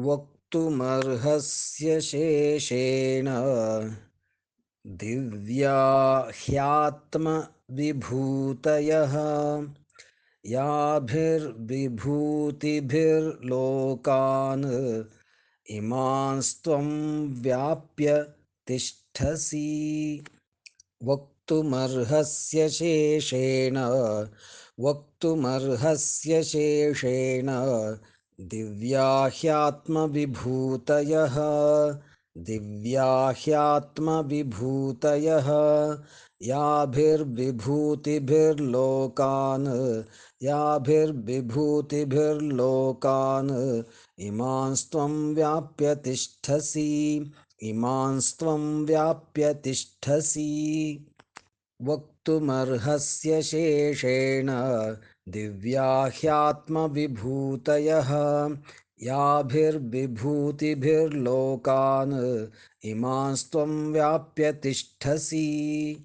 वक्तुमर्हस्य शेषेण दिव्या ह्यात्मविभूतयः याभिर्विभूतिभिर्लोकान् इमांस्त्वं व्याप्य तिष्ठसि। वक्तुमर्हस्य शेषेण वक्तुमर्हस्य शेषेण दिव्या ह्यात्मविभूतयः दिव्या ह्यात्मविभूतयः याभिर्विभूतिभिर्लोकान्। याभिर्विभूतिभिर्लोकान्। इमांस्त्वं व्याप्य तिष्ठसि इमांस्त्वं व्याप्य तिष्ठसि वक्तुमर्हस्य शेषेण दिव्या ह्यात्मविभूतयः याभिर्विभूतिभिर्लोकान् इमांस्त्वं व्याप्य तिष्ठसि।